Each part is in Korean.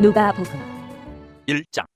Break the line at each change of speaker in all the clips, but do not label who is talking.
누가복음
1장.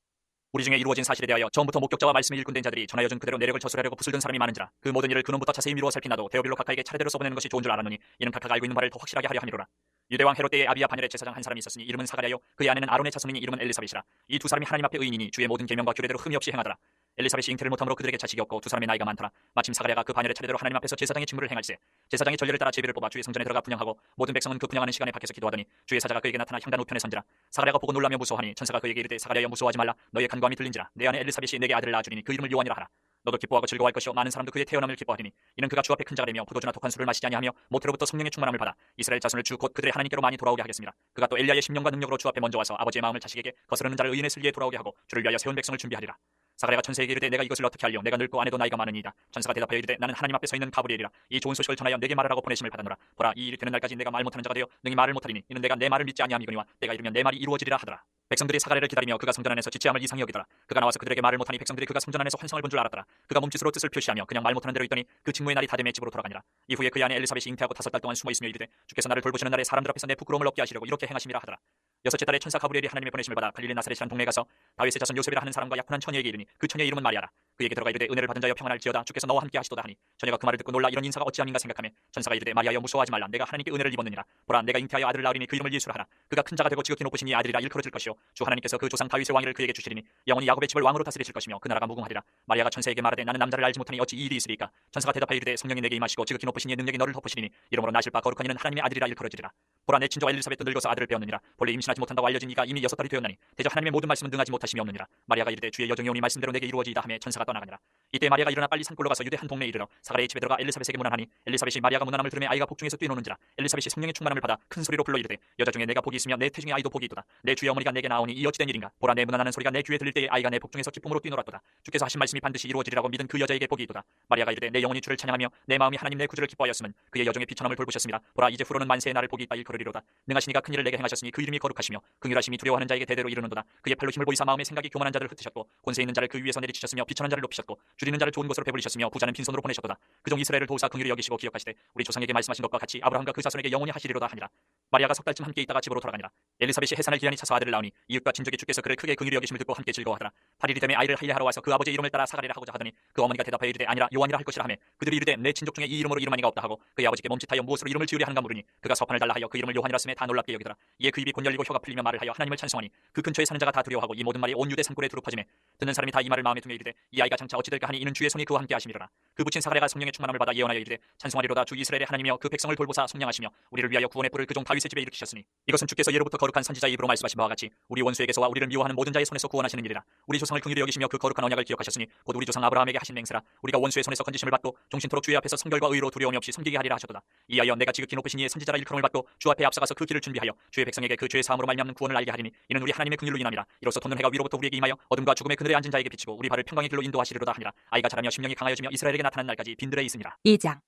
우리 중에 이루어진 사실에 대하여 처음부터 목격자와 말씀이 일꾼된 자들이 전하여준 그대로 내력을 저술하려고 붓을 든 사람이 많은지라 그 모든 일을 근원부터 자세히 미루어 살핀나도 대어빌로 각하에게 차례대로 써보내는 것이 좋은 줄 알았노니 이는 각하가 알고 있는 바를 더 확실하게 하려 함이로라. 유대왕 헤롯 때에 아비야 바넬의 제사장 한 사람이 있었으니 이름은 사가랴요. 그의 아내는 아론의 자손이니 이름은 엘리사벳이라. 이 두 사람이 하나님 앞에 의인이니 주의 모든 계명과 규례대로 흠이 없이 행하더라 엘리사벳이 잉태를 못함으로 그들에게 자식이 없고 두 사람의 나이가 많더라. 마침 사가랴가 그 바넬의 차례대로 하나님 앞에서 제사장의 직무를 행할세. 제사장이 전례를 따라 제비를 뽑아 주의 성전에 들어가 분양하고 모든 백성은 그 분양하는 시간에 밖에서 기도하더니 주의 사자가 그에게 나타나 향단 우편에 선지라. 사가랴가 보고 놀라며 무서워하니 천사가 그에게 이르되 사가랴여 무서워하지 말라. 너의 간구함이 들린지라. 내 아내 엘리사벳이 내게 아들을 낳아 주리니 그 이름을 요한이라 하라. 너도 기뻐하고 즐거워할 것이요. 많은 사람도 그의 태어남을 기뻐하리니 이는 그가 주 앞에 큰 자가 되며 포도주나 독한 술을 마시지 아니하며 모태로부터 성령의 충만함을 받아 이스라엘 자손을 주 곧 그들의 하나님께로 많이 돌아오게 하겠습니다. 그가 또 엘리야의 심령과 능력으로 주 앞에 먼저 와서 아버지의 마음을 자식에게 거스르는 자를 의인의 슬기에 돌아오게 하고 주를 위하여 세운 백성을 준비하리라 사가랴가 천사에게 이르되 내가 이것을 어떻게 알려 내가 늙고 아내도 나이가 많으니이다. 천사가 대답하여 이르되 나는 하나님 앞에 서 있는 가브리엘이라. 이 좋은 소식을 전하여 내게 말하라고 보내심을 받았노라. 보라 이 일이 되는 날까지 내가 말 못하는 자가 되어 능히 말을 못하리니 이는 내가 내 말을 믿지 아니함이거니와 때가 이르면 내 말이 이루어지리라 하더라. 백성들이 사가랴를 기다리며 그가 성전 안에서 지체함을 이상히 여기더라. 그가 나와서 그들에게 말을 못하니 백성들이 그가 성전 안에서 환상을 본 줄 알았더라. 그가 몸짓으로 뜻을 표시하며 그냥 말 못하는 대로 있더니 그 직무의 날이 다 되매 집으로 돌아가니라. 이후에 그의 아내 엘리사벳이 잉태하고 다섯 달 동안 숨어 있으며 이르되 주께서 나를 돌보시는 날에 사람들 앞에서 내 부끄러움을 얻게 하시려고 이렇게 행하심이라 하더라 여섯째 달에 천사 가브리엘이 하나님의 보내심을 받아 갈릴리 나사렛이라는 동네에 가서 다윗의 자손 요셉이라 하는 사람과 약혼한 처녀에게 이르니 그 처녀의 이름은 마리아라 그에게 들어가 이르되 은혜를 받은 자여 평안할지어다. 주께서 너와 함께 하시도다 하니 처녀가 그 말을 듣고 놀라 이런 인사가 어찌함인가 생각하며 천사가 이르되 마리아여 무서워하지 말라. 내가 하나님께 은혜를 입었느니라. 보라 내가 잉태하여 아들을 낳으리니 그 이름을 예수라 하라. 그가 큰 자가 되고 지극히 높으시니 아들이라 일컬어질 것이요. 주 하나님께서 그 조상 다윗의 왕위를 그에게 주시리니 영원히 야곱의 집을 왕으로 다스리실 것이며 그 나라가 무궁하리라. 마리아가 천사에게 말하되 나는 남자를 알지 못하니 어찌 이 일이 있으리까? 천사가 대답하여 이르되 성령이 내게 임하시고 지극히 높으신 이의 능력이 너를 덮으시리니 이러므로 나실 바 거룩한 이는 하나님의 아들이라 일컬어지리라. 보라 내 친조가 엘리사벳도 늙어서 아들을 배웠느니라. 본래 임신하지 못한다고 알려진 이가 이미 여섯 달이 되었나니 대저 하나님의 모든 말씀은 능하지 못하심이 없느니라. 마리아가 이르되 주의 여정이 오니 말씀대로 내게 이루어지이다 하며 천사가 떠나가니라 이때 마리아가 일어나 빨리 산골로 가서 유대 한 동네에 이르러 사가랴의 집에 들어가 엘리사벳에게 문안하니 엘리사벳이 마리아가 문안함을 들으며 아이가 복중에서 뛰노는지라 엘리사벳이 성령의 충만함을 받아 큰 소리로 불러 이르되 여자 중에 내가 복이 있으며 내 태중에 아이도 복이 있도다. 내 주의 어머니가 내게 나오니 이 어찌된 일인가? 보라 내 문안하는 소리가 내 귀에 들릴 때에 아이가 내 복중에서 기쁨으로 뛰놀았도다. 주께서 하신 말씀이 반드시 이루어지리라고 믿은 그 여자에게 복이 있도다. 마리아가 이르되 내 영혼이 주를 찬양하며 내 마음이 하나님 내 구주를 기뻐하였으면 그의 여종의 비천함을 돌보셨습니다. 보라 이제 후로는 만세의 날을 복이 있다 일컬으리로다. 능하시니가 큰 일을 내게 행하셨으니 그 이름이 거룩하시며 긍휼하심이 두려워하는 자에게 대대로 이르는도다. 그의 팔로 힘을 보이사 마음의 생각이 교만한 자를 흩으셨고 권세 있는 자를 그 위에서 내리치셨으며 비천한 자를 높이셨고 줄이는 자를 좋은 곳으로 배부리셨으며 부자는 빈손으로 보내셨도다. 그종 이스라엘을 도우사 긍휼히 여기시고 기억하시되 우리 조상에게 말씀하신 것과 같이 아브라함과 그 자손에게 영원히 하시리로다 하니라. 마리아가 석 달쯤 함께 있다가 집으로 돌아가니라. 엘리사벳이 해산을 기한이 차서 아들을 낳으니 이웃과 친족이 주께서 그를 크게 긍휼히 여기심을 듣고 함께 즐거워하더라. 8일이 되매 아이를 할례하러 와서 그 아버지의 이름을 따라 사가리라 하고자 하더니 그 어머니가 대답하여 이르되 아니라 요한이라 할 것이라 하매 그들이 이르되 내 친족 중에 이 이름으로 이름한 이가 없다 하고 그의 아버지께 몸짓하여 무엇으로 이름을 지으려 하는가 물으니 그가 서판을 달라 하여 그 이름을 요한이라 쓰매 다 놀랍게 여기더라. 이에 그 입이 곧 열리고 혀가 풀리며 말을 하여 하나님을 찬송하니 그 근처에 사는 자가 다 두려워하고 이 모든 말이 온 유대 산골에 두루 퍼지매 듣는 사람이 다 이 말을 마음에 두며 이르되 이 아이 가 장차 어찌 될까 하니 이는 주의 손이 그와 함께 하심이로라. 그 붙인 사가랴가 성령의 충만함을 받아 예언하여 이르되 찬송하리로다. 주 이스라엘의 하나님이여 그 백성을 돌보사 성령하시며 우리를 위하여 구원의 뿔을 그종 다윗의 집에 일으키셨으니 이것은 주께서 예로부터 거룩한 선지자의 입으로 말씀하신 바와 같이 우리 원수에게서와 우리를 미워하는 모든 자의 손에서 구원하시는 일이라. 우리 조상을 긍휼히 여기시며 그 거룩한 언약을 기억하셨으니 곧 우리 조상 아브라함에게 하신 맹세라. 우리가 원수의 손에서 건지심을 받고 종신토록 주의 앞에서 성결과 의로 두려움이 없이 섬기게 하리라 하셨도다. 이하여 내가 지극히 높으신 이의 선지자라 일컬음을 받고 주 앞에 앞서가서 그 길을 준비하여 주의 백성에게 그 죄의 사함으로 말미암는 구원을 알게 하리니 이는 우리 하나님의 긍휼로 인함이라. 이로써 돋는 해가 위로부터 우리에게 임하여 어둠과 죽음의 그늘에 앉은 자에게 비치고 우리 발을 평강의 길로 인도 하시리로다 하니라. 아이가 자라며 심령이 강하여지며 이스라엘에게 나타난 날까지 빈들에 있으니라
2장.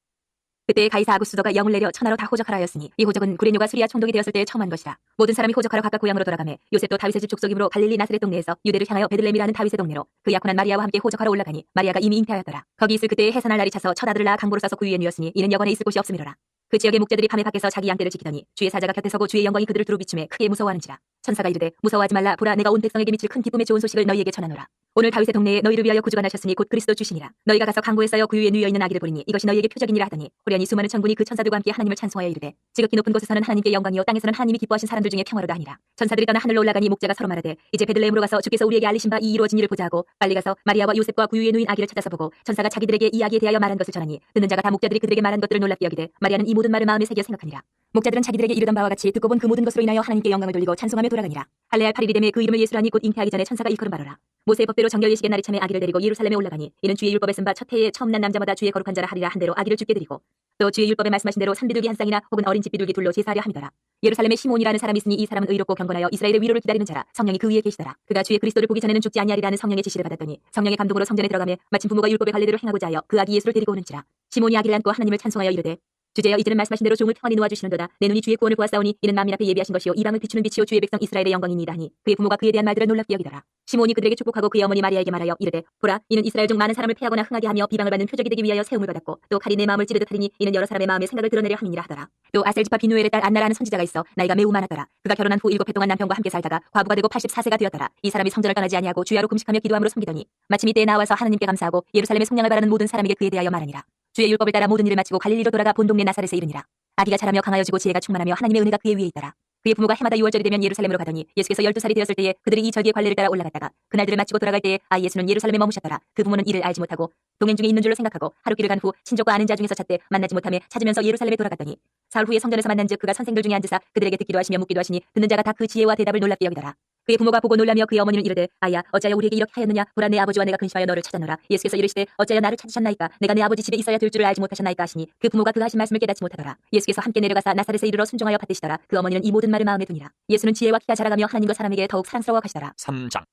그때 가이사 아구스도가 영을 내려 천하로 다 호적하라 하였으니 이 호적은 구레뇨가 수리아 총독이 되었을 때 처음 한 것이라. 모든 사람이 호적하러 각각 고향으로 돌아가매 요셉도 다윗의 집 족속이므로 갈릴리 나스렛 동네에서 유대를 향하여 베들레헴이라는 다윗의 동네로 그 약혼한 마리아와 함께 호적하러 올라가니 마리아가 이미 잉태하였더라. 거기 있을 그때에 해산할 날이 차서 첫 아들을 낳아 강보로 싸서 그 위에 누였으니 이는 여관에 있을 곳이 없음이로라. 그 지역의 목자들이 밤에 밖에서 자기 양떼를 지키더니 주의 사자가 곁에 서고 주의 영광이 그들을 두루 비춤에 크게 무서워하는지라 천사가 이르되 무서워하지 말라. 보라 내가 온 백성에게 미칠 큰 기쁨의 좋은 소식을 너희에게 전하노라. 오늘 다윗의 동네에 너희를 위하여 구주가 나셨으니 곧 그리스도 주시니라. 너희가 가서 강고에 쌓여 그 위에 누여 있는 아기를 보리니 이것이 너희에게 표적이니라 하더니 호련히 수많은 천군이 그 천사들과 함께 하나님을 찬송하여 이르되 지극히 높은 곳에서는 하나님께 영광이요 땅에서는 하나님이 기뻐하신 사람들 중에 평화로다 하니라. 천사들이 떠나 하늘로 올라가니 목자가 서로 말하되 이제 베들레헴으로 가서 주께서 우리에게 알리신 바 이 이루어진 일을 보자 하고 빨리 가서 마리아와 요셉과 그 위에 누인 아기를 찾아서 보고 천사가 자기들에게 이 아기에 대하여 말한 것을 전하니 듣는 자가 다 목자들이 그들에게 말한 것들을 놀랍게 여기되 마리아는 이 모든 말을 마음에 새겨 생각하니라 목자들은 자기들에게 이르던 바와 같이 듣고 본 그 모든 것으로 인하여 하나님께 영광을 돌리고 찬송하며 돌아가니라. 할례할 8일이 되매 그 이름을 예수라니 곧 잉태하기 전에 천사가 일컬음 바로라. 모세의 법대로 정결 예식의 날이 참에 아기를 데리고 예루살렘에 올라가니 이는 주의 율법에 쓴 바 첫 해에 처음 난 남자마다 주의 거룩한 자라 하리라 한 대로 아기를 죽게 드리고 또 주의 율법에 말씀하신 대로 산비둘기 한 쌍이나 혹은 어린 집비둘기 둘로 제사하려 함이더라. 예루살렘에 시몬이라는 사람이 있으니 이 사람은 의롭고 경건하여 이스라엘의 위로를 기다리는 자라. 성령이 그 위에 계시더라. 그가 주의 그리스도를 보기 전에는 죽지 아니하리라는 성령의 지시를 받았더니 성령의 감동으로 성전에 들어가며 마침 부모가 율법의 관례대로 행하고자 하여 그 아기 예수를 데리고 오는지라. 시몬이 아기를 안고 하나님을 찬송하여 이르되 주제여 이제는 말씀하신 대로 종을 평안히 놓아주시는도다. 내 눈이 주의 구원을 보았사오니 이는 만민 앞에 예비하신 것이요 이방을 비추는 빛이요 주의 백성 이스라엘의 영광이니이다 하니 그의 부모가 그에 대한 말들을 놀랍게 여기더라. 시몬이 그들에게 축복하고 그의 어머니 마리아에게 말하여 이르되 보라 이는 이스라엘 중 많은 사람을 패하거나 흥하게 하며 비방을 받는 표적이 되기 위하여 세움을 받았고 또 칼이 내 마음을 찌르듯 하리니 이는 여러 사람의 마음에 생각을 드러내려 함이니라 하더라. 또 아셀지파 비누엘의 딸 안나라는 선지자가 있어 나이가 매우 많았더라. 그가 결혼한 후 일곱 해 동안 남편과 함께 살다가 과부가 되고 84세가 되었더라. 이 사람이 성전을 떠나지 아니하고 주야로 금식하며 기도함으로 섬기더니 마침 이때에 나와서 하나님께 감사하고 예루살렘의 속량을 바라는 모든 사람에게 그에 대하여 말하니라. 주의 율법을 따라 모든 일을 마치고 갈릴리로 돌아가 본 동네 나사렛에 이르니라. 아기가 자라며 강하여지고 지혜가 충만하며 하나님의 은혜가 그의 위에 있더라. 그의 부모가 해마다 6월절이 되면 예루살렘으로 가더니 예수께서 12살이 되었을 때에 그들이 이 절기의 관례를 따라 올라갔다가 그날들을 마치고 돌아갈 때에 아 예수는 예루살렘에 머무셨더라. 그 부모는 이를 알지 못하고 동행 중에 있는 줄로 생각하고 하루 길을 간 후 친족과 아는 자 중에서 찾되 만나지 못하며 찾으면서 예루살렘에 돌아갔더니 사흘 후에 성전에서 만난 즉 그가 선생들 중에 앉으사 그들에게 듣기도 하시며 묻기도 하시니 듣는 자가 다 그 지혜와 대답을 놀랍게 여기더라. 그의 부모가 보고 놀라며 그의 어머니는 이르되 아야 어찌하여 우리에게 이렇게 하였느냐? 보라 내 아버지와 내가 근심하여 너를 찾았노라. 예수께서 이르시되 어찌하여 나를 찾으셨나이까? 내가 내 아버지 집에 있어야 될 줄을 알지 못하셨나이까 하시니 그 부모가 그 하신 말씀을 깨닫지 못하더라. 예수께서 함께 내려가사 나사렛에 이르러 순종하여 받드시더라. 그 어머니는 이 모든 말을 마음에 두니라 예수는 지혜와 키가 자라가며 하나님과 사람에게 더욱 사랑스러워 가시더라.
3장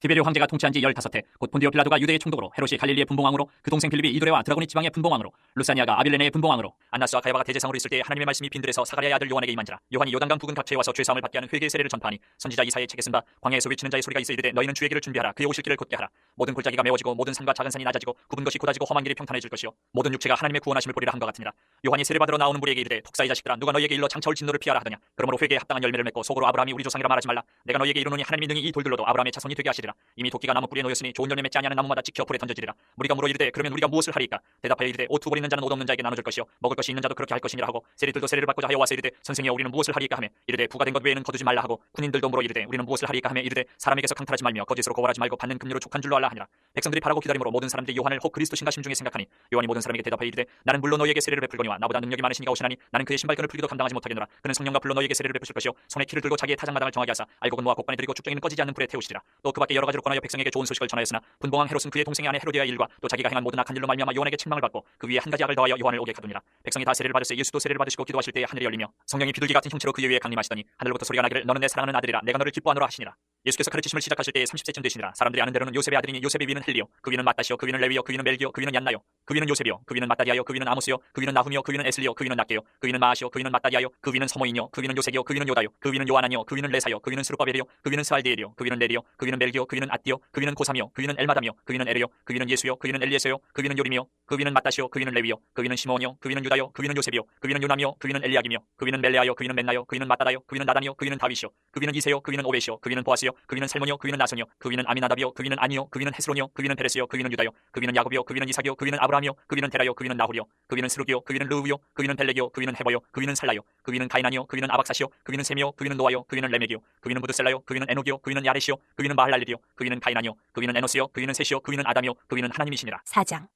티베리오 황제가 통치한 지 15해 곧 본디오 빌라도가 유대의 총독으로 헤롯이 갈릴리의 분봉왕으로 그 동생 빌립이 이두레와 드라고니 지방의 분봉왕으로 루사니아가 아빌레네의 분봉왕으로 안나스와 가야바가 대제상으로 있을 때 하나님의 말씀이 빈들에서 사가랴의 아들 요한에게 임한지라. 요한이 요단강 부근 각처에 와서 죄사함을 받게 하는 회개의 세례를 전파하니 선지자 이사의 책에 쓴바 광야에서 외치는 자의 소리가 있어 이르되 너희는 주의 길을 준비하라. 그의 오실 길을 곧게 하라. 모든 골짜기가 메워지고 모든 산과 작은 산이 낮아지고 굽은 것이 곧아지고 험한 길이 평탄해질 것이요. 모든 육체가 하나님의 구원하심을 보리라 한것 같으니라. 요한이 세례 받으러 나오는 무리에게 이르되 독사의 자식들아 누가 너희에게 일러 장차올 진노를 피하라 하더냐? 그러므로 회개에 합당한 열매를 맺고 속으로 아브라함이 우리 조상이라 말하지 말라. 내가 너희에게 이르노니 하나님이 능히 이 돌들로도 아브라함의 자손이 되게 하시리라 이미 도끼가 나무 뿌리에 놓였으니 좋은 열매 맺지 아니하는 나무마다 찍혀 불에 던져지리라. 무리가 물어 이르되 그러면 우리가 무엇을 하리까? 대답하여 이르되 옷 두벌 있는 자는 옷 없는 자에게 나눠줄 것이요. 먹을 것이 있는 자도 그렇게 할 것이니라 하고 세리들도 세례를 받고자 하여 와서 이르되 선생이여 우리는 무엇을 하리까 하며 이르되 부가 된 것 외에는 거두지 말라 하고 군인들도 물어 이르되 우리는 무엇을 하리까 하며 이르되 사람에게서 강탈하지 말며 거짓으로 고발하지 말고 받는 금료로 족한 줄로 알라 하니라. 백성들이 바라고 기다림으로 모든 사람들이 요한을 혹 그리스도신가 심중에 생각하니 요한이 모든 사람에게 대답하여 이르되 나는 물론 너희에게 세례를 베풀거니와 나보다 능력이 많으시니가 오시나니 나는 그의 신발끈을 풀기도 감당하지 못하겠노라. 그는 성령과 불로 너희에게 세례를 베푸실 것이요. 손에 키를 들고 자기의 타장마당을 정하게 하사 알곡은 모아 곡간에 들이고 쭉정이는 꺼지지 않는 불에 태우시리라. 또 그 밖에 여러 가지로 권하여 백성에게 좋은 소식을 전하였으나 분봉왕 헤롯은 그의 동생의 아내 헤로디아의 일과 또 자기가 행한 모든 악한 일로 말미암아 요한에게 책망을 받고 그 위에 한 가지 악을 더하여 요한을 오게 가두니라 백성이 다 세례를 받을세 예수도 세례를 받으시고 기도하실 때에 하늘이 열리며 성령이 비둘기 같은 형체로 그의 위에 강림하시더니 하늘로부터 소리가 나기를 너는 내 사랑하는 아들이라 내가 너를 기뻐하노라 하시니라 예수께서 가르치심을 시작하실 때에 30세쯤 되시니라 사람들이 아는 대로는 요셉의 아들이니 요셉의 위는 헬리요 그 위는 마따시요 그 위는 레위요 그 위는 멜기요 그 위는 얀나요 그 위는 요셉이요 그 위는 마따디아요 그 위는 아모스요 그 위는 나훔이요 그 위는 에슬리요 그 위는 낙게요 그 위는 마아시요 그 위는 마따디아요 그 위는 서모인요 그 위는 요색이요 그 위는 요다요 그 위는 요하나니요 그 위는 레사요 그 위는 스루바벨이요 그 위는 스알디엘이요 그 위는 레리요 그 위는 멜기요 그 위는 아띠요 그 위는 고삼이요 그 위는 엘마담이요 그 위는 에르요 그 위는 예수요 그 위는 엘리에서요 그 위는 요림이요 그 위는 마따시요 그 위는 레위요 그 위는 시몬이요 그 위는 유다요 그 위는 요셉이요 그 위는 요남이요 그 위는 엘리야김이요 그 위는 멜레아요 그 위는 맨나요 그 위는 마따다요 그 위는 나단이요 그 위는 다윗이요 그 위는 이세요 그 위는 오벳이요 그 위는 보아스요 그 위는 살몬이요 그 위는 나손이요 그 위는 아미나답이요 그 위는 아니요 그 위는 헤스론이요 그 위는 페레스요 그 위는 유다요 그 위는 야곱이요 그 위는 이삭이요 그 위는 아브라함이요 그 위는 데라요 그 위는 나홀이요 그 위는 스루기요 그 위는 르우요 그 위는 벨렉이요 그 위는 헤버요 그 위는 살라요 그 위는 가이나니요 그 위는 아박사시요 그 위는 세미요 그 위는 노아요 그 위는 레멕이요 그 위는 무드셀라요 그 위는 에녹이요 그 위는 야레시요 그 위는 마할랄리요 그 위는 가이나니요 그 위는 에노스요 그 위는 셋이요 그 위는 아담이요 그 위는 하나님이시니라
4장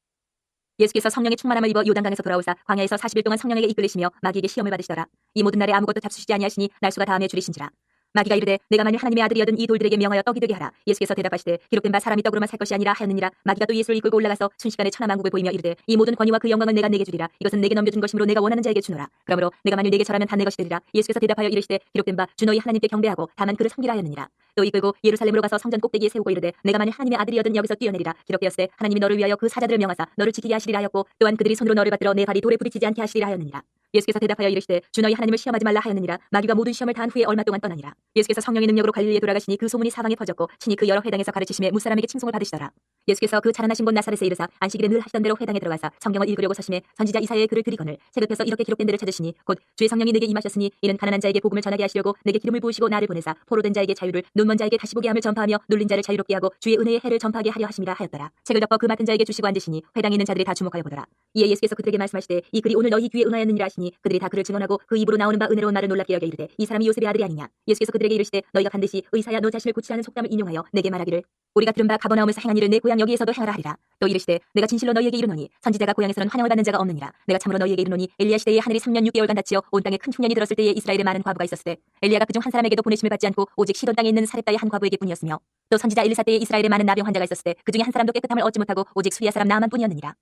예수께서 성령의 충만함을 입어 요단강에서 돌아오사 광야에서 40일 동안 성령에게 이끌리시며 마귀에게 시험을 받으시더라. 이 모든 날에 아무것도 잡수시지 아니하시니 날수가 다음에 줄이신지라. 마귀가 이르되 내가 만일 하나님의 아들이여든 이 돌들에게 명하여 떡이 되게 하라. 예수께서 대답하시되 기록된 바 사람이 떡으로만 살 것이 아니라 하였느니라. 마귀가 또 예수를 이끌고 올라가서 순식간에 천하만국을 보이며 이르되 이 모든 권위와 그 영광을 내가 내게 주리라. 이것은 내게 넘겨준 것이므로 내가 원하는 자에게 주노라. 그러므로 내가 만일 내게 절하면 다 내 것이 되리라. 예수께서 대답하여 이르시되 기록된 바 주 너희 하나님께 경배하고 다만 그를 섬기라 하였느니라. 또 이끌고 예루살렘으로 가서 성전 꼭대기에 세우고 이르되 내가 만일 하나님의 아들이여든 여기서 뛰어내리라. 기록되었으되 하나님이 너를 위하여 그 사자들을 명하사 너를 지키게 하시리라 하였고 또한 그들이 손으로 너를 받들어 내 발이 돌에 부딪히지 않게 하시리라 하였느니라. 예수께서 대답하여 이르시되 주 너희 하나님을 시험하지 말라 하였느니라. 마귀가 모든 시험을 다한 후에 얼마 동안 떠나니라. 예수께서 성령의 능력으로 갈릴리에 돌아가시니 그 소문이 사방에 퍼졌고 친히 그 여러 회당에서 가르치심에 무사람에게 칭송을 받으시더라. 예수께서 그 자라나신 곳 나사렛에 이르사 안식일에 늘 하시던 대로 회당에 들어가서 성경을 읽으려고 서심해 선지자 이사야의 글을 들이거늘 체급해서 이렇게 기록된 데를 찾으시니 곧 주의 성령이 내게 임하셨으니 이는 가난한 자에게 복음을 전하게 하시려고 내게 기름을 부으시고 나를 보내사 포로된 자에게 자유를 눈먼 자에게 다시 보게 함을 전파하며 눌린 자를 자유롭게 하고 주의 은혜의 해를 전파하게 하려 하심이라 하였더라. 책을 덮어 그 맡은 자에게 주시고 앉으시니 회당에 있는 자들이 다 주목하여 보더라. 이에 예수께서 그들에게 말씀하시되 이 글이 오늘 너희 귀에 응하였느니라 하시니 그들이 다 그를 증언하고 그 입으로 나오는 바 은혜로운 말을 놀랍게 여겨 이르되 이 사람이 요셉의 아들이 아니냐? 예수께서 그들에게 이르시되 너희가 반드시 의사야 너 자신을 고치라는 속담을 인용하여 내게 말하기를. 우리가 들은 바 가버나움에서 행한 일을 내 고향 여기에서도 행하라 하리라. 또 이르시되 내가 진실로 너희에게 이르노니 선지자가 고향에서는 환영을 받는 자가 없느니라. 내가 참으로 너희에게 이르노니 엘리야 시대에 하늘이 3년 6개월간 닫히어 온 땅에 큰 흉년이 들었을 때에 이스라엘에 많은 과부가 있었으되 엘리야가 그중 한 사람에게도 보내심을 받지 않고 오직 시돈 땅에 있는 사렙다의 한 과부에게 뿐이었으며 또 선지자 엘리사 때에 이스라엘에 많은 나병 환자가 있었으되 그중에 한 사람도 깨끗함을 얻지 못하고 오직 수리아 사람 나만뿐이었느니라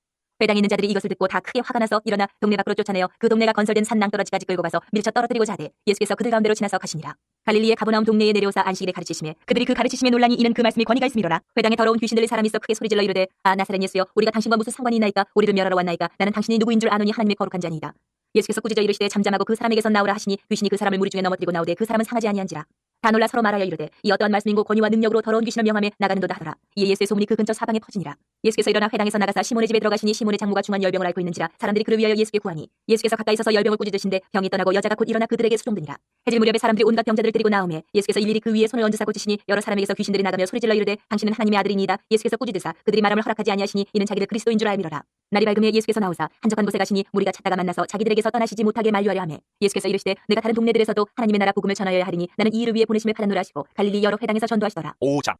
회당에 있는 자들이 이것을 듣고 다 크게 화가 나서 일어나 동네 밖으로 쫓아내어 그 동네가 건설된 산 낭떠러지까지 끌고 가서 밀쳐 떨어뜨리고자 하되 예수께서 그들 가운데로 지나서 가시니라. 갈릴리의 가버나움 동네에 내려오사 안식일에 가르치심에 그들이 그 가르치심에 논란이 이는 그 말씀이 권위가 있음이로라. 회당에 더러운 귀신 들린 사람이 있어 크게 소리질러 이르되 아 나사렛 예수여 우리가 당신과 무슨 상관이 있나이까 우리를 멸하러 왔나이까 나는 당신이 누구인 줄 아노니 하나님의 거룩한 자니이다. 예수께서 꾸짖어 이르시되 잠잠하고 그 사람에게서 나오라 하시니 귀신이 그 사람을 무리 중에 넘어뜨리고 나오되 그 사람은 상하지 아니한지라 다 놀라 서로 말하여 이르되 이 어떠한 말씀인고 권위와 능력으로 더러운 귀신을 명함에 나가는도다 하더라. 이에 예수의 소문이 그 근처 사방에 퍼지니라. 예수께서 일어나 회당에서 나가사 시몬의 집에 들어가시니 시몬의 장모가 중한 열병을 앓고 있는지라 사람들이 그를 위하여 예수께 구하니 예수께서 가까이 서서 열병을 꾸짖으신데 병이 떠나고 여자가 곧 일어나 그들에게 수종드니라. 해질 무렵에 사람들이 온갖 병자들을 데리고 나오매 예수께서 일일이 그 위에 손을 얹으사 고 치시니 여러 사람에게서 귀신들이 나가며 소리질러 이르되 당신은 하나님의 아들이니이다. 예수께서 꾸짖으사 그들이 말함을 허락하지 아니하시니 이는 자기를 그리스도인 줄 알미러라. 날이 밝음에 예수께서 나오사 한적한 곳에 가시니 무리가 찾다가 만나서 자기들에게서 떠나시지 못하게 만류하려 하매 예수께서 이르시되 내가 다른 동네들에서도 하나님의 나라 복음을 전하여야 하리니 나는 이 일을 위해 보내심을 받았노라 하시고 갈릴리 여러 회당에서 전도하시더라.
5장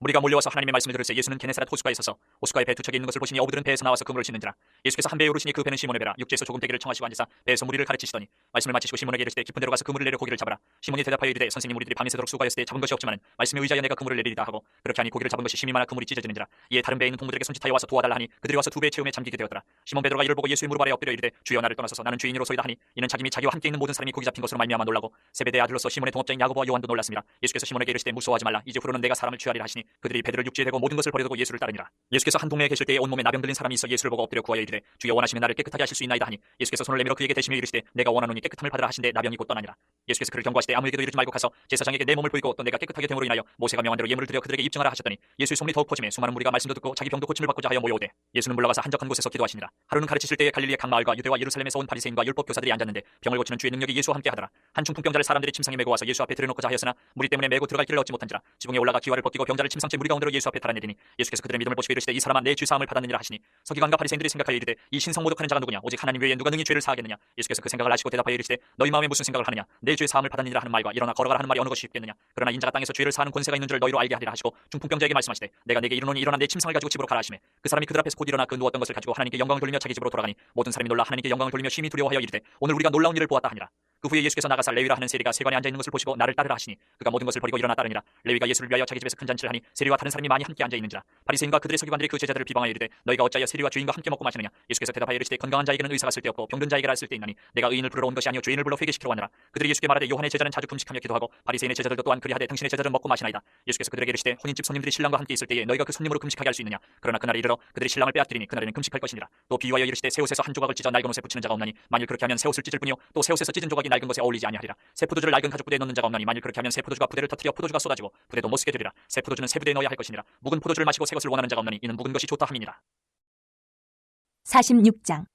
무리가 몰려와서 하나님의 말씀을 들을새 예수는 게네사렛 호수가에 서서 호수가에 배두 척이 있는 것을 보시니 어부들은 배에서 나와서 그물을 씻는지라. 예수께서 한 배에 오르시니 그 배는 시몬의 배라. 육지에서 조금 되기를 청하시고 앉으사 배에서 무리를 가르치시더니 말씀을 마치시고 시몬에게 이르시되 깊은 데로 가서 그물을 내려 고기를 잡아라. 시몬이 대답하여 이르되 선생님 우리들이 밤이 새도록 수고하였을 때 잡은 것이 없지만 말씀에 의지하여 내가 그물을 내리리다 하고 그렇게 하니 고기를 잡은 것이 심히 많아 그물이 찢어지는지라. 이에 다른 배에 있는 동무들에게 손짓하여 와서 도와달라 하니 그들이 와서 두 배의 체험에 잠기게 되었더라. 시몬 베드로가 이를 보고 예수의 무릎 아래 엎드려 이르되 주여 나를 떠나서서 나는 주인으로소이다 하니 이는 자기 및 자기와 함께 있는 모든 사람이 고기 잡힌 것으로 말미암아 놀라고 세베대의 아들로서 시몬의 동업자인 야고보와 요한도 놀랐습니다. 예수께서 시몬에게 이르시되 무서워하지 말라. 이제 후로는 내가 사람을 취하리라 하시니 그들이 베드로를 육지에 대고 모든 것을 버려두고 예수를 따르니라. 예수께서 한 동네에 계실 때에 온몸에 나병 들린 사람이 있어 예수를 보고 엎드려 구하여 이르되 주여 원하시면 나를 깨끗하게 하실 수 있나이다 하니 예수께서 손을 내밀어 그에게 대시며 이르시되 내가 원하노니 깨끗함을 받으라 하신데 나병이 곧 떠나니라. 예수께서 그를 경고하시되 아무에게도 이르지 말고 가서 제사장에게 내 몸을 보이고 또 내가 깨끗하게 됨으로 인하여 모세가 명한 대로 예물을 드려 그들에게 입증하라 하셨더니 예수의 소문이 더욱 퍼지매 수많은 무리가 말씀도 듣고 자기 병도 고침을 받고자 하여 모여오되 예수는 물러가서 한적한 곳에서 기도하시니라. 하루는 가르치실 때에 갈릴리의 각 마을과 유대와 예루살렘에서 온 바리새인과 율법 교사들이 앉았는데 병을 고치는 주의 능력이 예수와 함께 하더라. 한 중풍병자를 사람들이 침상에 메고 와서 예수 앞에 들여놓고자 하였으나 무리 때문에 메고 들어갈 길을 얻지 못한지라. 지붕에 올라가 기와를 벗기고 병자를 침 상째 무리가 온대로 예수 앞에 달아내리니 예수께서 그들의 믿음을 보시고 이르시되 이 사람아 내 죄사함을 받았느니라 하시니 서기관과 바리새인들이 생각하여 이르되 이 신성 모독하는 자가 누구냐? 오직 하나님 외에 누가 능히 죄를 사하겠느냐? 예수께서 그 생각을 아시고 대답하여 이르시되 너희 마음에 무슨 생각을 하느냐? 내 죄 사함을 받았느니라 하는 말과 일어나 걸어가라 하는 말이 어느 것이 쉽겠느냐? 그러나 인자가 땅에서 죄를 사하는 권세가 있는 줄 너희로 알게 하리라 하시고 중풍병자에게 말씀하시되 내가 내게 이르노니 일어나 내 침상을 가지고 집으로 가라 하시매 그 사람이 그들 앞에서 곧 일어나 그 누웠던 것을 가지고 하나님께 영광을 돌리며 자기 집으로 돌아가니 모든 사람이 놀라 하나님께 영광을 돌리며 심히 두려워하여 이르되 오늘 우리가 놀라운 일을 보았다 하니라 그 후에 예수께서 나가사 레위라 하는 세리가 세관에 앉아 있는 것을 보시고 나를 따르라 하시니 그가 모든 것을 버리고 일어나 따르니라. 레위가 예수를 위하여 자기 집에서 큰 잔치를 하니 세리와 다른 사람이 많이 함께 앉아 있는지라. 바리새인과 그들의 서기관들이 그 제자들을 비방하여 이르되 너희가 어찌하여 세리와 죄인과 함께 먹고 마시느냐? 예수께서 대답하여 이르시되 건강한 자에게는 의사가 쓸데없고 병든 자에게라 쓸데 있나니 내가 의인을 부르러 온 것이 아니요 죄인을 불러 회개시키러 왔느라. 그들이 예수께 말하되 요한의 제자는 자주 금식하며 기도하고 바리새인의 제자들도 또한 그리하되 당신의 제자들은 먹고 마시나이다. 예수께서 그들에게 이르시되 혼인집 손님들이 신랑과 함께 있을 때에 너희가 그 손님으로 금식하게 할 수 있느냐? 그러나 그날이 이르러 그들이 신랑을 빼앗기리니 그날에는 금식할 것이니라. 또 비유하여 이르시되 새 옷에서 한 조각을 찢어 낡은 옷에 붙이는 자가 없나니 만일 그렇게 하면 새 옷을 찢을 뿐이요. 또 새 옷에서 찢은 조각이 낡은 것에 어울리지 아니하리라. 새 포도주를 낡은 가죽 부대에 넣는 자가 없나니 만일 그렇게 하면 새 포도주가 부대를 터뜨려 포도주가 쏟아지고 부대도 못 쓰게 되리라. 새 포도주는 새 부대에 넣어야 할 것이니라. 묵은 포도주를 마시고 새 것을 원하는 자가 없나니 이는 묵은 것이 좋다 함이니라.
46장.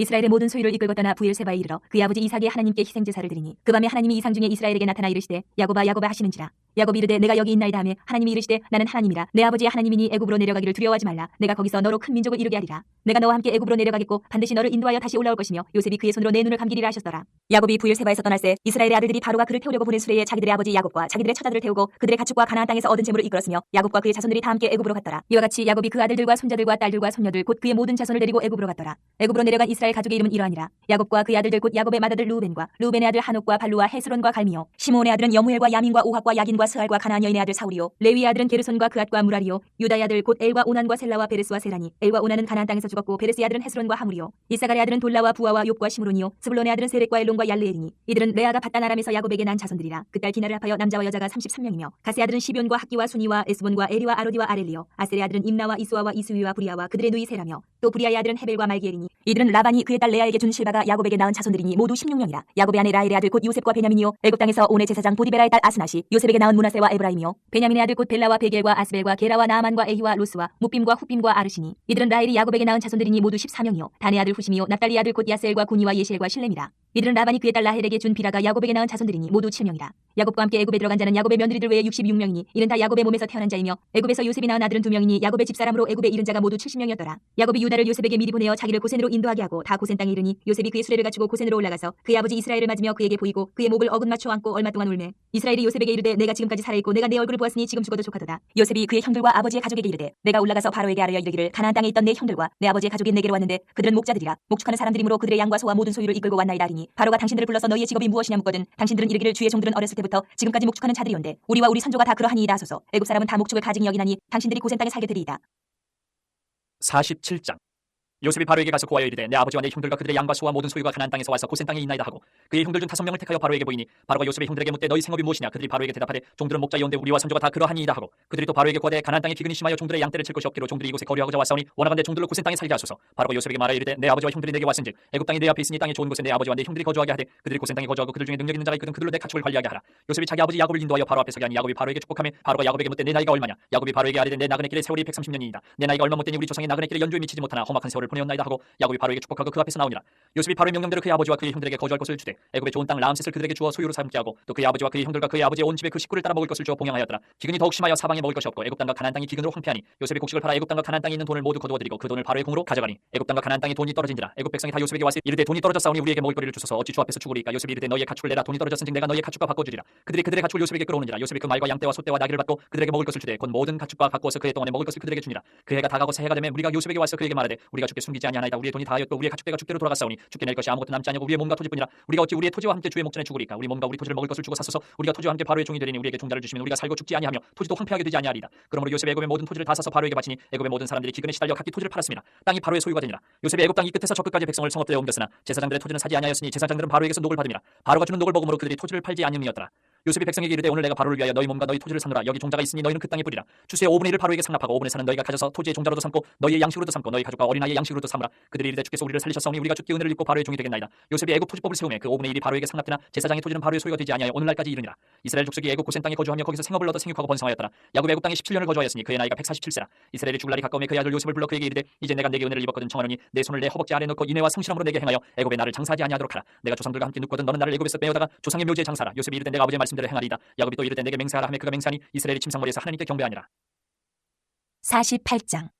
이스라엘의 모든 소유를 이끌고 떠나 부엘세바에 이르러 그의 아버지 이삭의 하나님께 희생 제사를 드리니 그 밤에 하나님이 이상 중에 이스라엘에게 나타나 이르시되 야곱아 야곱아 하시는지라 야곱이 이르되 내가 여기 있나이다 하며 하나님이 이르시되 나는 하나님이라. 내 아버지의 하나님이니 애굽으로 내려가기를 두려워하지 말라. 내가 거기서 너로 큰 민족을 이루게 하리라. 내가 너와 함께 애굽으로 내려가겠고 반드시 너를 인도하여 다시 올라올 것이며 요셉이 그의 손으로 내 눈을 감기리라 하셨더라. 야곱이 부엘세바에서 떠날 새 이스라엘의 아들들이 바로가 그를 태우려고 보낸 수레에 자기들의 아버지 야곱과 자기들의 처자들을 태우고 그들의 가축과 가나안 땅에서 얻은 재물을 이끌었으며 야곱과 그의 자손들이 다 함께 애굽으로 갔더라. 이와 같이 야곱이 그 아들들과 손자들과 딸들과 손녀들 곧 그의 모든 자손을 데리고 애굽으로 갔더라. 애굽으로 내려간 이스라엘 가족의 이름은 이러하니라. 야곱과 그의 아들들 곧 야곱의 맏아들 루벤과 루벤의 아들 한옥과 발루와 헤스론과 갈미요. 시몬의 아들은 여무엘과 야민과 오학과 야긴 과 스알과 가나안 여인의 아들 사울이요. 레위의 아들은 게르손과 그앗과 무라리요. 유다의 아들 곧 엘과 오난과 셀라와 베레스와 세라니. 엘과 오난은 가나안 땅에서 죽었고 베레스의 아들은 헤스론과 하물이요. 이사갈의 아들은 돌라와 부아와 욥과 시므론이요. 스불론의 아들은 세렉과 엘론과 얄레엘이니. 이들은 레아가 바단 아람에서 야곱에게 난 자손들이라. 그딸 디나를 합하여 남자와 여자가 33명이며 가세 아들은 시비온과 학기와 순이와 에스본과 에리와 아로디와 아렐리요. 아셀의 아들은 임나와 이수아와 이수위와 부리아와 그들의 누이 세라며 또 부리아의 아들은 헤벨과 말기엘이니. 이들은 라반이 그의 딸 레아에게 준 실바가 야곱에게 낳은 자손들이니 모두 16명이라. 야곱의 아내 라헬의 아들 곧 요셉과 베냐민이요. 애굽 땅에서 온의 제사장 보디베라의 딸 아스나시 요셉에게 낳은 문하세와 에브라임이요. 베냐민의 아들 곧 벨라와 베겔과 아스벨과 게라와 나아만과 에히와 로스와 무빔과 후빔과 아르시니 이들은 라헬이 야곱에게 낳은 자손들이니 모두 14명이요. 단의 아들 후심이요. 납달리 아들 곧 야셀과 구니와 예실과 실렘이라 이들은 라반이 그의 딸 라헬에게 준 비라가 야곱에게 낳은 자손들이니 모두 7명이라. 야곱과 함께 애굽에 들어간 자는 야곱의 며느리들 외에 66명이니 이는 다 야곱의 몸에서 태어난 자이며 애굽에서 요셉이 낳은 아들은 2명이니 야곱의 집사람으로 애굽에 이른 자가 모두 70명이었더라. 야곱이 유다를 요셉에게 미리 보내어 자기를 고센으로 인도하게 하고 다 고센 땅에 이르니 요셉이 그의 수레를 갖추고 고센으로 올라가서 그의 아버지 이스라엘을 맞으며 그에게 보이고 그의 목을 어긋 맞춰 안고 얼마 동안 울매. 이스라엘이 요셉에게 이르되 내가 지금까지 살아 있고 내가 내 얼굴을 보았으니 지금 죽어도 좋하도다. 요셉이 그의 형들과 아버지의 가족에게 이르되 내가 올라가서 바로에게 아뢰어 이르기를 가나안 땅에 있던 내 형들과 내 아버지의 가족이 내게로 왔는데 그들은 목자들이라. 목축하는 사람들이므로 그들의 양과 소와 모든 소유를 이끌고 왔나이다 하리니 바로가 당신들을 불러서 너희의 직업이 무엇이냐 묻거든 당신들은 이르기를 주의 종들은 어렸을 때부터 지금까지 목축하는 자들이온데 우리와 우리 선조가 다 그러하니이다 하소서. 애굽 사람은 다 목축을 가증히 여기나니 당신들이 고센 땅에 살게 되리이다.
47장 요셉이 바로에게 가서 고하여 이르되 내 아버지와 내 형들과 그들의 양과 소와 모든 소유가 가나안 땅에서 와서 고센 땅에 있나이다 하고 그의 형들 중 다섯 명을 택하여 바로에게 보이니 바로가 요셉의 형들에게 묻되 너희 생업이 무엇이냐? 그들이 바로에게 대답하되 종들은 목자이온데 우리와 선조가 다 그러하니이다 하고 그들이 또 바로에게 고하되 가나안 땅에 기근이 심하여 종들의 양떼를 칠 것이 없기로 종들이 이곳에 거류하고자 왔사오니 원하건대 종들로 고센 땅에 살게 하소서. 바로가 요셉에게 말하여 이르되 내 아버지와 형들이 내게 왔은즉 애굽 땅이 내 앞에 있으니 땅에 좋은 곳에 내 아버지와 내 형들이 거주하게 하되 그들이 고센 땅에 거주하고 그들 중에 능력 있는 자가 있거든 그들로 내 가축을 관리하게 하라. 요셉이 자기 아버지 야곱을 인도하여 바로 앞에 서게 하니 야곱이 바로에게 축복하며 바로가 야곱에게 묻되 내 나이가 얼마냐? 야곱이 바로에게 아뢰되 내 나그네 길의 세월이 130년이니이다. 내 나이가 얼마 못되니 우리 조상의 나그네 길에 연주에 미치지 못하나 험악한 세월을 보내었나이다 하고 야곱이 바로에게 축복하고 그 앞에서 나오니라. 요셉이 바로의 명령대로 그의 아버지와 그의 형들에게 거주할 것을 주되 애굽의 좋은 땅 라암셋을 그들에게 주어 소유로 삼게 하고 또 그의 아버지와 그의 형들과 그의 아버지의 온 집에 그 식구를 따라 먹을 것을 주어 봉양하였더라. 기근이 더욱 심하여 사방에 먹을 것이 없고 애굽 땅과 가나안 땅이 기근으로 황폐하니 요셉이 곡식을 팔아 애굽 땅과 가나안 땅에 있는 돈을 모두 거두어들이고 그 돈을 바로의 공으로 가져가니 애굽 땅과 가나안 땅에 돈이 떨어진지라. 애굽 백성이 다 요셉에게 와서 이르되 돈이 떨어졌사오니 우리에게 먹을 거리를 주소서. 어찌 주 앞에서 죽으리까? 요셉이 이르되 너희의 가축을 내라. 돈이 떨어졌은즉 내가 너희의 가축과 바꿔 주리라. 그들이 그들의 가축을 요셉에게 끌어오느니라. 요셉이 그 말과 양떼와 소떼와 나귀를 받고 그들에게 먹을 것을 주되 곧 모든 가축과 바꾸어서 그해 동안에 먹을 것을 그들에게 주니라. 그 해가 다가고 새 해가 되면 우리가 요셉에게 와서 그에게 말하되 우리가 주께 숨기지 아니하나이다. 우리의 돈이 다하였고 우리의 가축대가 주께로 돌아갔사오니 주께 낼 것이 아무것도 남지 아니하고 우리의 몸과 토지뿐이라. 우리가 어찌 우리의 토지와 함께 주의 목전에 죽으리까? 우리 몸과 우리 토지를 먹을 것을 주고 사소서. 우리가 토지와 함께 바로의 종이 되리니 우리에게 종자를 주시면 우리가 살고 죽지 아니하며 토지도 황폐하게 되지 아니하리다 그러므로 요셉이 애굽의 모든 토지를 다 사서 바로에게 바치니 애굽의 모든 사람들이 기근에 시달려 각기 토지를 팔았습니다. 땅이 바로의 소유가 되니라. 요셉이 애굽 땅이 끝에서 저 끝까지 백성을 성읍들에 옮겼으나 제사장들의 토지는 사지 아니하였으니 제사장들은 바로에게서 녹을 받음이라. 바로가 주는 녹을 먹음으로 그들이 토지를 팔지 아니함이었더라 요셉이 백성에게 이르되 오늘 내가 바로를 위하여 너희 몸과 너희 토지를 사노라. 여기 종자가 있으니 너희는 그 땅에 뿌리라. 주수의 5분의 1을 바로에게 상납하고 5분의 4는 너희가 가져서 토지의 종자로도 삼고 너희의 양식으로도 삼고 너희 가족과 어린아이의 양식으로도 삼으라. 그들이 이르되 주께서 우리를 살리셨사오니 우리가 주께 은혜를 입고 바로의 종이 되겠나이다. 요셉이 애굽 토지법을 세우매 그 5분의 1이 바로에게 상납되나 제사장의 토지는 바로의 소유가 되지 아니하여 오늘날까지 이르니라. 이스라엘 족속이 애굽 고센 땅에 거주하며 거기서 생업을 얻어 생육하고 번성하였더라. 야곱 애굽 땅에 17년을 거주하였으니 그의 나이가 147세라. 이스라엘이 죽을 날이 가까우매 그의 아들 요셉을 불러 그에게 이르되 이제 내가 내게 은혜를 입었거든 청하노니 내 손을 내 허벅지 아래 넣고 인애와 성실함으로 내게 행하여 애굽에 나를 장사하지 아니하도록 하라. 내가 조상들과 함께 눕거든 너는 나를 애굽에서 빼어다가 조상의 묘지에 장사하라. 요셉이 이르되 내가 아버지의 말씀 대로 행하리이다. 야곱이 또 이르되 내게 맹세하라 하며 그가 맹세하니 이스라엘이 침상머리에서 하나님께 경배하니라.
48장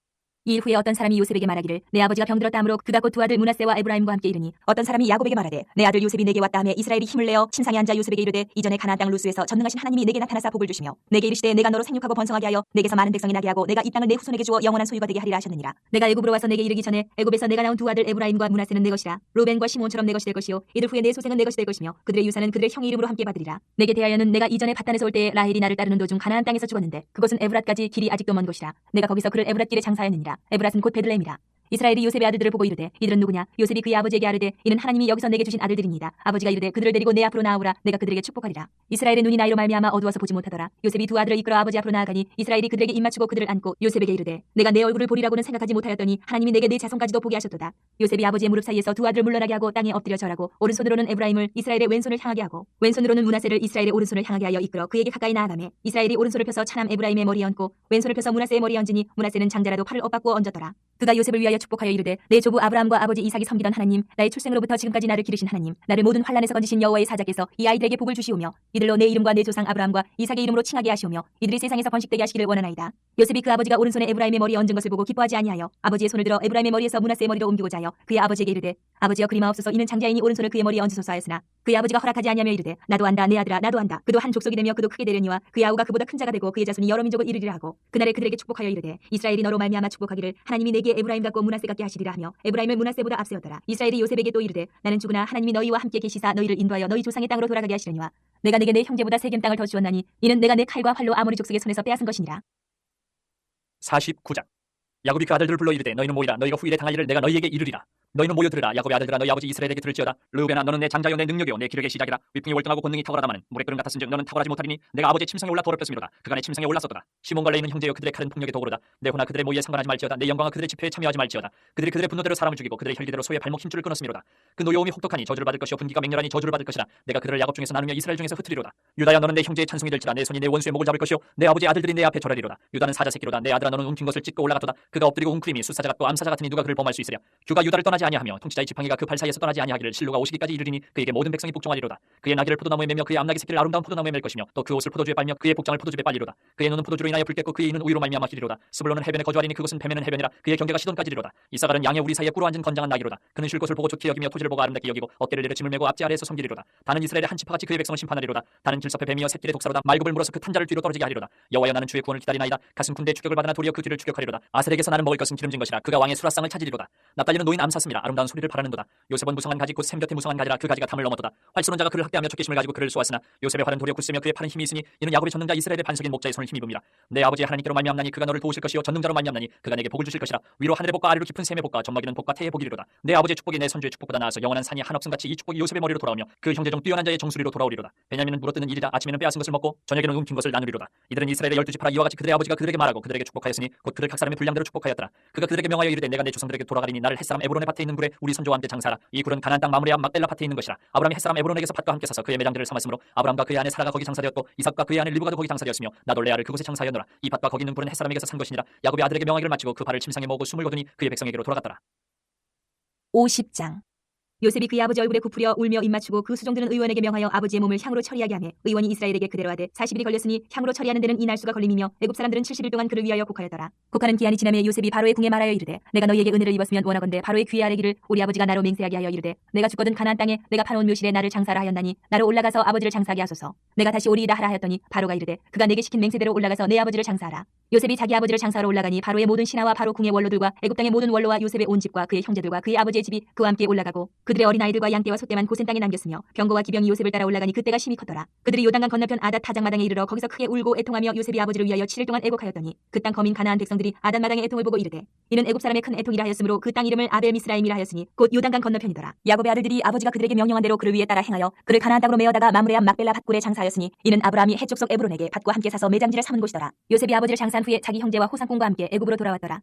이 후에 어떤 사람이 요셉에게 말하기를 내 아버지가 병들었다 하므로 그가 곧 두 아들 문하세와 에브라임과 함께 이르니 어떤 사람이 야곱에게 말하되 내 아들 요셉이 내게 왔다 하며 이스라엘이 힘을 내어 침상에 앉아 요셉에게 이르되 이전에 가나안 땅 루스에서 전능하신 하나님이 내게 나타나사 복을 주시며 내게 이르시되 내가 너로 생육하고 번성하게 하여 내게서 많은 백성이 나게 하고 내가 이 땅을 내 후손에게 주어 영원한 소유가 되게 하리라 하셨느니라. 내가 애굽으로 와서 내게 이르기 전에 애굽에서 내가 낳은 두 아들 에브라임과 문하세는 내 것이라. 로벤과 시몬처럼 내 것이 될 것이요. 이들 후에 내 소생은 내 것이 될 것이며 그들의 유산은 그들의 형의 이름으로 함께 받으리라. 내게 대하여는 내가 이전에 바탄에서 올 때에 라헬이 나를 따르는 도중 가나안 땅에서 죽었는데 그것은 에브랏까지 길이 아직도 먼 곳이라. 내가 거기서 그를 에브랏 길에 장사하였느니라 에브랏은 곧 베들레헴이라 이스라엘이 요셉의 아들들을 보고 이르되 이들은 누구냐? 요셉이 그의 아버지에게 아르되 이는 하나님이 여기서 내게 주신 아들들이니이다. 아버지가 이르되 그들을 데리고 내 앞으로 나아오라. 내가 그들에게 축복하리라. 이스라엘의 눈이 나이로 말미암아 어두워서 보지 못하더라. 요셉이 두 아들을 이끌어 아버지 앞으로 나아가니 이스라엘이 그들에게 입맞추고 그들을 안고 요셉에게 이르되 내가 내 얼굴을 보리라고는 생각하지 못하였더니 하나님이 내게 내 자손까지도 보게 하셨도다. 요셉이 아버지의 무릎 사이에서 두 아들을 물러나게 하고 땅에 엎드려 절하고 오른손으로는 에브라임을 이스라엘의 왼손을 향하게 하고 왼손으로는 문하세를 이스라엘의 오른손을 향하게 하여 이끌어 그에게 가까이 나아가매 이스라엘이 오른손을 펴서 차남 에브라임의 머리에 얹고 왼손을 펴서 문하세의 머리에 얹으니 문하세는 장자라도 팔을 엇받고 얹었더라 그가 요셉을 위하여 축복하여 이르되 내 조부 아브라함과 아버지 이삭이 섬기던 하나님 나의 출생으로부터 지금까지 나를 기르신 하나님 나를 모든 환란에서 건지신 여호와의 사자께서 이 아이들에게 복을 주시오며 이들로 내 이름과 내 조상 아브라함과 이삭의 이름으로 칭하게 하시오며 이들이 세상에서 번식되게 하시기를 원하나이다. 요셉이 그 아버지가 오른손에 에브라임의 머리에 얹은 것을 보고 기뻐하지 아니하여 아버지의 손을 들어 에브라임의 머리에서 문하세의 머리로 옮기고자 하여 그의 아버지에게 이르되 아버지여 그리마옵소서 이는 장자이니 오른손을 그의 머리에 얹으소서 하였으나 그의 아버지가 허락하지 아니하며 이르되 나도 안다 내 아들아 나도 안다. 그도 한 족속이 되며 그도 크게 되려니와 그의 아우가 그보다 큰 자가 되고 그의 자손이 여러 민족을 이르리라 하고 그날에 그들에게 축복하여 이르되 이스라엘이 너로 말미암아 축복하기를 하나님이 내게 에브라임 같고 문하세 같게 하시리라 하며 에브라임을 문하세보다 앞세웠더라. 이스라엘이 요셉에게 또 이르되 나는 죽으나 하나님이 너희와 함께 계시사 너희를 인도하여 너희 조상의 땅으로 돌아가게 하시려니와 내가 내게 내 형제보다 세겜 땅을 더 주었나니 이는 내가 내 칼과 활로 아모리 족속의 손에서 빼앗은 것이니라.
49장. 야곱이 그 아들들을 불러 이르되 너희는 모이라. 너희가 후일에 당할 일을 내가 너희에게 이르리라 너희는 모여 들으라. 야곱의 아들들아 너희 아버지 이스라엘에게 들을지어다. 르우벤아 너는 내 장자요 내 능력이요 내 기력의 시작이라. 위풍이 월등하고 권능이 탁월하다마는 끓음 같았은즉 너는 탁월하지 못하리니 내가 아버지의 침상에 올라 더럽혔음이로다. 그간의 침상에 올랐었도다. 시몬과 레이는 형제여 그들의 칼은 폭력에 더오르다. 내 호나 그들의 모의에 상관하지 말지어다. 내 영광과 그들의 집회에 참여하지 말지어다. 그들이 그들의 분노대로 사람을 죽이고 그들의 혈기대로 소의 발목 힘줄을 끊었음이로다. 그 노여움이 혹독하니 저주를 받을 것이요 분기가 맹렬하니 저주를 받을 것이라 내가 그들을 야곱 중에서 나누며 이스라엘 중에서 흩으리로다. 유다야 너는 내 형제의 찬송이 될지라. 내 손이 내 원수의 목을 잡을 것이요 내 아버지의 아들들이 내 앞에 절하리로다. 유다는 사자 새끼로다. 내 아들아 너는 움킨 것을 찢고 올라갔도다. 그가 엎드리고 웅크림이 수사자 같고 암사자 같으니 누가 그를 범할 수 있으랴? 규가 유다를 떠나 지 아니하며 통치자의 지팡이가 그 발 사이에서 떠나지 아니하기를 실로가 오시기까지 이르리니 그에게 모든 백성이 복종하리로다. 그의 나귀를 포도나무에 매며 그의 암나귀 새끼를 아름다운 포도나무에 맬 것이며 또 그 옷을 포도주에 빨며 그의 복장을 포도주에 빨리로다. 그의 눈은 포도주로 인하여 붉겠고 그의 이는 우유로 말미암아 기리로다. 스불론은 해변에 거주하리니 그곳은 배면은 해변이라 그의 경계가 시돈까지리로다. 이사갈은 양의 우리 사이에 꿇어 앉은 건장한 나귀로다. 그는 쉴 곳을 보고 좋게 여기며 토지를 보고 아름답게 여기고 어깨를 내려 짐을 메고 앞지 아래에서 섬기리로다. 다는 이스라엘의 한 지파같이 그의 백성을 심판하리로다. 다는 들섭의 뱀이여 샛길의 독사로다. 말굽을 물어서 그 탄자를 뒤로 떨어지게 하리로다. 여호와여 나는 주의 구원을 기다리나이다. 가슴 군대 추격을 받으나 도리어 그 뒤를 추격하리로다. 아셀에게서 나는 먹을 것은 기름진 것이라 그가 왕의 수라상을 찾으리로다. 납달리는 노인 암사슴 이라 아름다운 소리를 바라는도다. 요셉은 무성한 가지 곧 샘 곁에 무성한 가지라 그 가지가 담을 넘었도다. 활쏘는 자가 그를 학대하며 적개심을 가지고 그를 쏘았으나 요셉의 활은 도리어 굳세며 그의 팔은 힘이 있으니 이는 야곱의 전능자 이스라엘의 반석인 목자의 손을 힘입음이라. 내 아버지 하나님께로 말미암나니 그가 너를 도우실 것이요 전능자로 말미암나니 그가 내게 복을 주실 것이라. 위로 하늘의 복과 아래로 깊은 샘의 복과 젖먹이는 복과 태의 복이리로다. 내 아버지의 축복이 내 선주의 축복보다 나아서 영원한 산이 한없음 같이 이 축복이 요셉의 머리로 돌아오며 그 형제 중 뛰어난 자의 정수리로 돌아오리로다. 베냐민은 물어뜯는 일이라 아침에는 빼앗은 것을 먹고 저녁에는 움킨 것을 나누리로다. 이들은 이스라엘의 열두 지파라 이와 같이 그들의 아버지가 그들에게 말하고 그들에게 축복하였으니 곧 그들 각 사람의 분량대로 축복하였더라. 그가 그들에게 명하여 이르되 내가 내 조상들에게 돌아가리니 나를 햇사람 에브론의 밭에 있는 굴에 우리 선조와 함께 장사하라. 이 굴은 가나안 땅 마므레 앞 막벨라 밭에 있는 것이라. 아브라함이 햇사람 에브론에게서 밭과 함께 사서 그의 매장들을 삼았으므로 아브라함과 그의 아내 사라가 거기 장사되었고 이삭과 그의 아내 리브가도 거기 장사되었으며 나도 레아를 그곳에 장사하였노라. 이 밭과 거기 있는 굴은 햇사람에게서 산 것이니라. 야곱의 아들에게 명하기를 마치고 그 발을 침상에 모으고 숨을 거두니 그의 백성에게로 돌아갔더라.
50장 요셉이 그의 아버지 얼굴에 굽으려 울며 입맞추고 그 수종들은 의원에게 명하여 아버지의 몸을 향으로 처리하게 하매 의원이 이스라엘에게 그대로 하되 40일이 걸렸으니 향으로 처리하는 데는 이 날 수가 걸림이며 애굽 사람들은 70일 동안 그를 위하여 곡하였더라. 곡하는 기한이 지나매 요셉이 바로의 궁에 말하여 이르되 내가 너희에게 은혜를 입었으면 원하건대 바로의 귀에 아뢰기를 우리 아버지가 나로 맹세하게 하여 이르되 내가 죽거든 가나안 땅에 내가 파놓은 묘실에 나를 장사하라 하였나니 나로 올라가서 아버지를 장사하게 하소서. 내가 다시 오리이다 하라 하였더니 바로가 이르되 그가 내게 시킨 맹세대로 올라가서 내 아버지를 장사하라. 요셉이 자기 아버지를 장사하러 올라가니 바로의 모든 신하와 바로 궁의 원로들과 애굽 땅의 모든 원로와 요셉의 온 집과 그의 형제들과 그의 아버지의 집이 그와 함께 올라가고 그들의 어린 아이들과 양떼와 소떼만 고센 땅에 남겼으며 병거와 기병이 요셉을 따라 올라가니 그때가 심히 컸더라. 그들이 요단강 건너편 아닷 타작마당에 이르러 거기서 크게 울고 애통하며 요셉이 아버지를 위하여 7일 동안 애곡하였더니 그 땅 거민 가나안 백성들이 아닷 마당의 애통을 보고 이르되 이는 애굽 사람의 큰 애통이라 하였으므로 그 땅 이름을 아벨 미스라임이라 하였으니 곧 요단강 건너편이더라. 야곱의 아들들이 아버지가 그들에게 명령한 대로 그를 위에 따라 행하여 그를 가나안 땅으로 메어다가 마므레 앞 막벨라 밭굴에 장사하였으니 이는 아브라함이 해쪽 속 에브론에게 밭과 함께 사서 매장지를 삼은 곳이더라. 요셉이 아버지를 장사한 후에 자기 형제와 호상꾼과 함께 애굽으로 돌아왔더라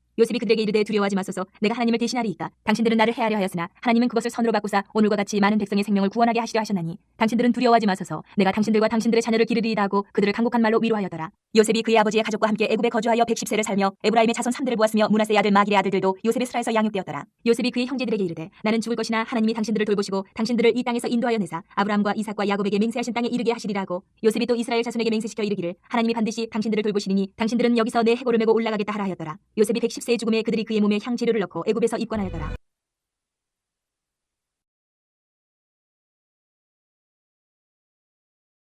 요셉이 그들에게 이르되 두려워하지 마소서. 내가 하나님을 대신하리이까. 당신들은 나를 해하려 하였으나 하나님은 그것을 선으로 바꾸사 오늘과 같이 많은 백성의 생명을 구원하게 하시려 하셨나니. 당신들은 두려워하지 마소서. 내가 당신들과 당신들의 자녀를 기르리이다 하고 그들을 강곡한 말로 위로하였더라. 요셉이 그의 아버지의 가족과 함께 애굽에 거주하여 110세를 살며 에브라임의 자손 3대를 보았으며 문하세의 아들 마길의 아들들도 요셉의 수라에서 양육되었더라. 요셉이 그의 형제들에게 이르되 나는 죽을 것이나 하나님이 당신들을 돌보시고 당신들을 이 땅에서 인도하여 내사 아브라함과 이삭과 야곱에게 맹세하신 땅에 이르게 하시리라고. 요셉이 또 이스라엘 자손에게 맹세시켜 이르기를 하나님이 반드시 당신들을 돌보시리니 당신들은 여기서 내 해골을 메고 올라가겠다 하라 하였더라. 요셉이 110 세의 죽음에 그들이 그의 몸에 향 재료를 넣고 애굽에서 입관하였더라